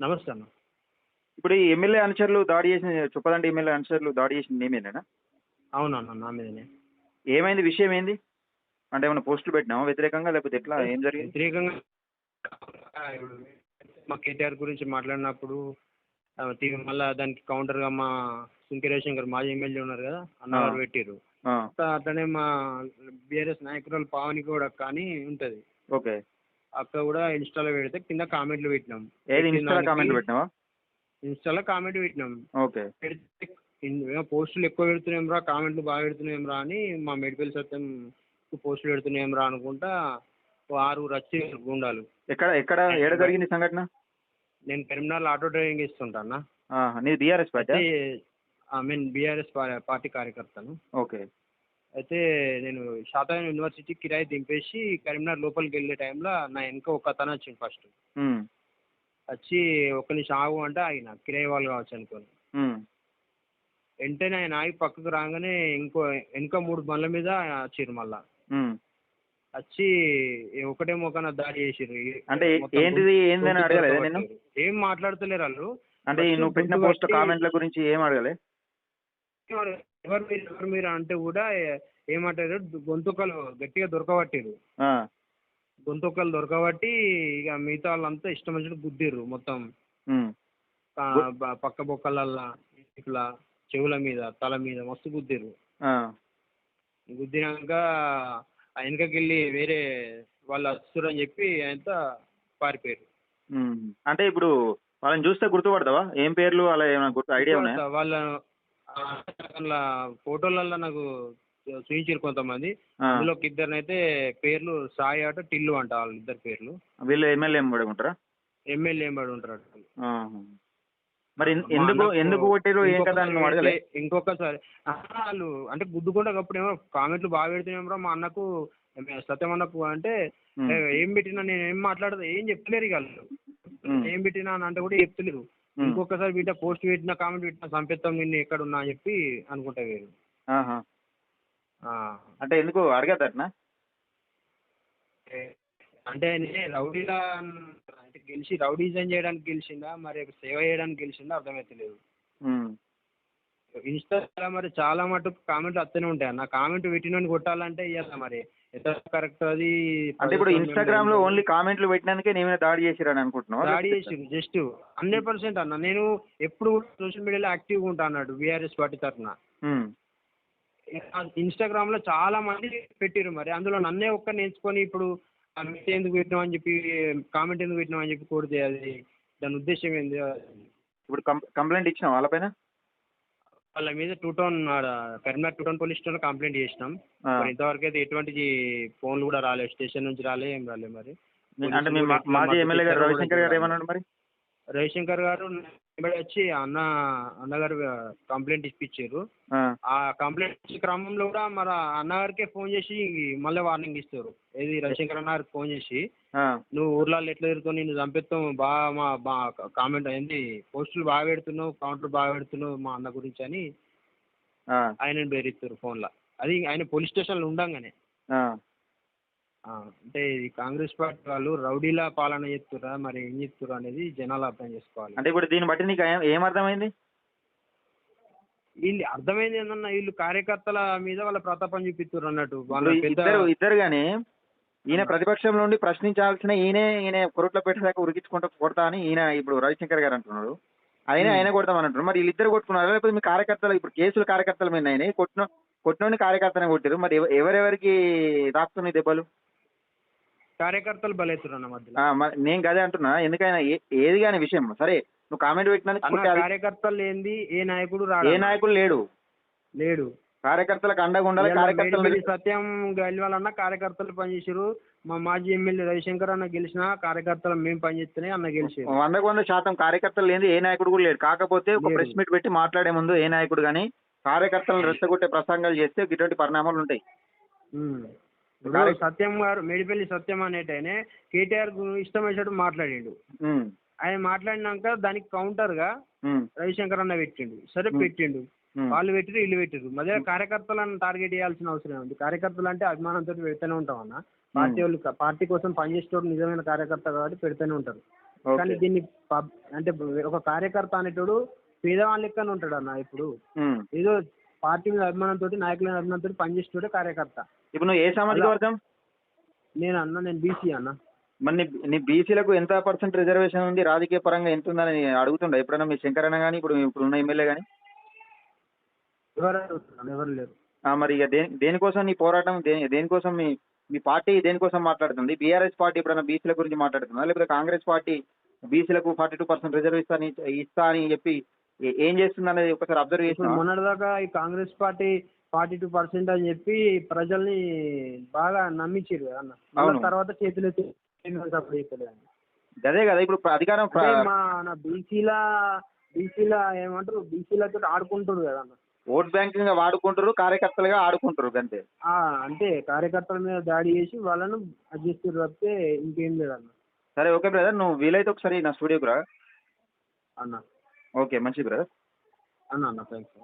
నమస్తే అన్న. ఇప్పుడు ఈ ఎమ్మెల్యే అనుచరులు దాడి చేసిన చొప్పదండి ఎమ్మెల్యే అనుచరులు దాడి చేసిన నేమేనా అవునన్న నా మీదనే. ఏమైంది? విషయం ఏంది? అంటే ఏమైనా పోస్టులు పెట్టినావా వ్యతిరేకంగా? లేకపోతే ఎట్లా? ఏం జరిగింది? వ్యతిరేకంగా మా కేటీఆర్ గురించి మాట్లాడినప్పుడు మళ్ళా దానికి కౌంటర్గా మా సుంకి రవిశంకర్ మాజీ ఎమ్మెల్యే ఉన్నారు కదా అన్నగారు ఆ, అట్లా- అట్లనే మా బీఆర్ఎస్ నాయకురాలు పావని కూడా కానీ ఉంటుంది. ఓకే. అక్క కూడా ఇన్స్టాలో పెడితే కింద కామెంట్లు పెట్టినాం. ఏది పెట్టిన ఇన్స్టాలో దానికి కామెంట్ పెట్టినావా? ఇన్స్టాలో కామెంట్ పెట్టినాం. ఓకే. పెడితే పోస్టులు ఎక్కువ పెడుతున్నాం రా కామెంట్లు బాగా పెడుతున్నాం రా అని మా మెడికల్ సత్యం పోస్టులు పెడుతున్నాం రా అనుకుంటా ఆరుగురు వచ్చి గుండాలు. ఎక్కడ ఎక్కడ ఏడ జరిగింది సంఘటన? నేను కరీంనగర్ ఆటో డ్రైవింగ్ ఇస్తుంటాను నీది BRS party I mean BRS party కార్యకర్తను. ఓకే. అయితే నేను శాతవాహన యూనివర్సిటీ కిరాయి దింపేసి కరీంనగర్ లోపలికి వెళ్ళే టైంలో నా వెనక ఒక అతను వచ్చింది ఫస్ట్. వచ్చి ఒక నిమిషం ఆగు అంటే ఆగిన. కిరాయి వాళ్ళు కావచ్చు అనుకోని. వెంటనే ఆయన ఆగి పక్కకు రాగానే ఇంకో వెనక మూడు బండ్ల మీద వచ్చిర్రు మళ్ళా. వచ్చి ఒకటే మొక్కన దాడి చేసిర్రు. అంటే ఏంటిది? ఏందని అడగలేదా. నేను ఏం మాట్లాడతలేరు వాళ్ళు. అంటే నువ్వు పెట్టిన పోస్ట్ కామెంట్ల గురించి ఏం అడగలే? ఎవరు మీరు ఎవరు మీరు అంటే కూడా ఏమంటారు? గొంతుకలు గట్టిగా దొరకబట్టిరు. గొంతుకలు దొరకబట్టి ఇక మిగతా వాళ్ళంతా ఇష్టం వచ్చినట్టు గుద్దిర్రు మొత్తం. ఉమ్, ఆ, బ- పక్క బొక్కలల్లా ఇట్లా చెవుల మీద తల మీద మస్తు గుద్దిర్రు. గుద్దినాక ఆ వెనకకి వెళ్ళి వేరే వాళ్ళు వస్తున్నారు అని చెప్పి ఆయనతో పారిపోయారు. అంటే ఇప్పుడు వాళ్ళని చూస్తే గుర్తుపడతావా? ఏం పేర్లు అలా ఏమైనా గుర్తు ఐడియా ఉన్నాయా? వాళ్ళ అందులో ఫోటోలలో నాకు చూపించారు కొంతమంది. అందులో ఒక ఇద్దరినైతే పేర్లు సాయి అట టిల్లు అంట వాళ్ళ ఇద్దరు పేర్లు. వీళ్ళు ఎమ్మెల్యే ఎంబడి ఉంటారా? ఎమ్మెల్యే ఏం పడి ఉంటారు. మరి ఎందుకు ఎందుకు కొట్టిరు ఏం కదా ఇంకొకసారి వాళ్ళు అంటే గుద్దుకుంటే అప్పుడు ఏమో కామెంట్లు బాగా పెడుతున్నాం మా అన్నకు సత్యం అన్నకు అంటే "ఏ, పెట్టినా నేను ఏం మాట్లాడదు ఏం చెప్తలేరు ఇక వాళ్ళు. ఏం పెట్టినా అని అంటే కూడా చెప్తలేరు. ఇంకొకసారి బిడ్డ పోస్ట్ పెట్టినా కామెంట్ పెట్టినా చంపేస్తాం నిన్ను ఎక్కడ ఉన్నా అని చెప్పి అనుకుంటా వేరు. అంటే ఎందుకు అడగద్దట్నా? అంటే నేనే రౌడీలా అంటే గెలిచి రౌడీజం చేయడానికి గెలిచిందా? మరి సేవ చేయడానికి గెలిచిందా? అర్థమవుతలేదు ఉమ్, ఇన్స్టాలో మరి చాలా మటుకు కామెంట్లు వస్తూనే ఉంటాయి అన్న. కామెంట్ పెట్టినోని కొట్టాలంటే ఇవ్వాలి మరి. ఎంత కరెక్ట్ అది అంటే ఇప్పుడు ఇన్స్టాగ్రామ్లో ఓన్లీ కామెంట్లు పెట్టినందుకే నీ మీద దాడి చేసిరని అనుకుంటున్నావా? దాడి చేసిండు జస్ట్ హండ్రెడ్ పర్సెంట్ అన్న. నేను ఎప్పుడు సోషల్ మీడియాలో యాక్టివ్గా ఉంటా అన్నాడు బీఆర్ఎస్ పార్టీ తరఫున. ఇన్స్టాగ్రామ్లో చాలా మంది పెట్టిరు మరి. అందులో నన్నే ఒక్క నేర్చుకొని ఇప్పుడు ఎందుకు పెట్టినావు అని చెప్పి కామెంట్ ఎందుకు పెట్టినావు అని చెప్పి కొడితే అది దాని ఉద్దేశం ఏంది? ఇప్పుడు కంప్లైంట్ ఇచ్చినావు వాళ్ళపైన వాళ్ళ మీద టూ టౌన్ ఆడ Karimnagar two town police station complaint చేసినాం. మరి ఇంతవరకు అయితే ఎటువంటి ఫోన్లు కూడా రాలేదు. స్టేషన్ నుంచి రాలే ఏం రాలే మరి. అంటే మాజీ ఎమ్మెల్యే గారు రవిశంకర్ గారు ఏమన్నాడు మరి? రవిశంకర్ గారు వెంబడి వచ్చి అన్న అన్నగారు కంప్లైంట్ ఇప్పించారు ఆ, కంప్లైంట్ ఇచ్చే క్రమంలో కూడా మన అన్నగారికే ఫోన్ చేసి మళ్ళీ వార్నింగ్ ఇస్తారు. ఏది రవిశంకర్ అన్న గారికి ఫోన్ చేసి నువ్వు ఊర్లలో ఎట్లా తిరుగుతావు నేను చంపేస్తావు బాగా మా బా కామెంట్ ఏంటి పోస్టులు బాగా పెడుతున్నావు కౌంటర్ బాగా పెడుతున్నావు మా అన్న గురించి అని ఆ, ఆయన బెదిరిస్తారు ఫోన్లో. అది ఆయన పోలీస్ స్టేషన్లో ఉండంగానే. అంటే ఇది కాంగ్రెస్ పార్టీ వాళ్ళు రౌడీలా పాలన చేస్తురా మరి ఏం చేస్తురా అనేది జనాలు అర్థం చేసుకోవాలి. అంటే ఇప్పుడు దీన్ని బట్టి నీకు ఏం- ఏం అర్థమైంది? వీళ్ళు అర్థమైంది ఏంటన్నా వీళ్ళు కార్యకర్తల మీద వాళ్ళ ప్రతాపం చూపిస్తారు అన్నట్టు. వాళ్ళ ఇప్పుడు పెద్ద ఇద్దరు ఇద్దరు గాని ఈయన ప్రతిపక్షం నుండి ప్రశ్నించాల్సిన ఈయనే ఈయన కొరట్ల పెట్టాక ఉరికించుకుంటూ కొడతా అని ఈయన ఇప్పుడు రవిశంకర్ గారు అంటున్నాడు. ఆయన ఆయన కొడతామని మరి వీళ్ళిద్దరు కొట్టుకున్నారు? లేకపోతే మీ కార్యకర్తలు ఇప్పుడు కేసులు కార్యకర్తల మీద ఆయన కొట్టిన కొట్టినోని కార్యకర్తనే కొట్టారు మరి ఎవ- ఎవరెవరికి తాకుతున్నాయి దెబ్బలు? కార్యకర్తలు మధ్యలో. మరి నేను గదే అంటున్నా. ఎందుకైనా ఏది కాని విషయం. సరే నువ్వు కామెంట్ పెట్టినందుకు అది- కార్యకర్తలు ఏంది? ఏ నాయకుడు ఏ నాయకుడు లేడు. లేడు. కార్యకర్తలకు అండగా ఉండాలి కార్యకర్తలు సత్యం గెలవాలన్న కార్యకర్తలు పనిచేసారు మా మాజీ ఎమ్మెల్యే రవిశంకర్ అన్న గెలిచిన కార్యకర్తలు మేము పనిచేస్తేనే అన్న గెలిచారు వందకు వంద శాతం కార్యకర్తలు లేని ఏ నాయకుడు కూడా లేడు. కాకపోతే ఒక. ప్రెస్ మీట్ పెట్టి మాట్లాడే ముందు ఏ నాయకుడు కానీ కార్యకర్తలను రెచ్చగొట్టే ప్రసంగాలు చేస్తే ఇటువంటి పరిణామాలు ఉంటాయి. సత్యం గారు మేడిపల్లి సత్యం అనేటైనే కేటీఆర్ ఇష్టం వచ్చినట్టు మాట్లాడిండు. ఆయన మాట్లాడినాక దానికి కౌంటర్గా రవిశంకర్ అన్న పెట్టిండు. సరే. పెట్టిండు. వాళ్ళు పెట్టిరు వీళ్ళు పెట్టిరు మధ్య కార్యకర్తలను టార్గెట్ చేయాల్సిన అవసరం ఉంది కార్యకర్తలు అంటే అభిమానంతో పెడుతూనే ఉంటాం అన్న. పార్టీ వాళ్ళు పార్టీ కోసం పనిచేసేటోడు నిజమైన కార్యకర్త కాబట్టి పెడుతూనే ఉంటారు. కానీ దీన్ని అంటే ఒక కార్యకర్త అనేటోడు పేదవాళ్ళ లెక్కన ఉంటాడు అన్న ఇప్పుడు. ఏదో పార్టీ మీద అభిమానంతో నాయకుల అభిమానంతో పనిచేసేటోడే కార్యకర్త. ఇప్పుడు నువ్వు ఏ సామాజిక వర్గం? నేను అన్న నేను బీసీ అన్న. మరి నీ బీసీలకు ఎంత పర్సెంట్ రిజర్వేషన్ ఉంది? రాజకీయ పరంగా ఎంత ఉందని అడుగుతుండ? ఎప్పుడైనా మీ శంకరన్న కానీ ఇప్పుడు ఇప్పుడు ఉన్న ఎమ్మెల్యే కానీ ఎవరు లేరు. మరి ఇక దేని దేనికోసం నీ పోరాటం? దేని దేనికోసం మీ మీ పార్టీ దేనికోసం మాట్లాడుతుంది? బీఆర్ఎస్ పార్టీ ఎప్పుడైనా బీసీల గురించి మాట్లాడుతుందా? లేకపోతే కాంగ్రెస్ పార్టీ బీసీలకు ఫార్టీ టూ పర్సెంట్ రిజర్వేషన్ ఇస్తా అని చెప్పి ఏ- చేస్తుంది అనేది ఒకసారి అబ్జర్వ్ చేసిన మొన్నటిదాకా ఈ Congress party forty two percent అని చెప్పి ప్రజల్ని బాగా నమ్మించారు అన్న. తర్వాత చేతులు. అదే కదా ఇప్పుడు అధికారం మా బీసీల బీసీల ఏమంటారు బీసీలతో ఆడుకుంటారు కదా అన్న. ఓట్ బ్యాంకింగ్గా వాడుకుంటారు కార్యకర్తలుగా ఆడుకుంటారు అంతే అంటే కార్యకర్తల మీద దాడి చేసి వాళ్ళను చేస్తారు తప్పితే ఇంకేం లేదన్న సరే ఓకే బ్రదర్ నువ్వు వీలైతే ఒకసారి నా స్టూడియోకి రా. అన్న. ఓకే మంచిది బ్రదర్ అన్న అన్న థ్యాంక్స్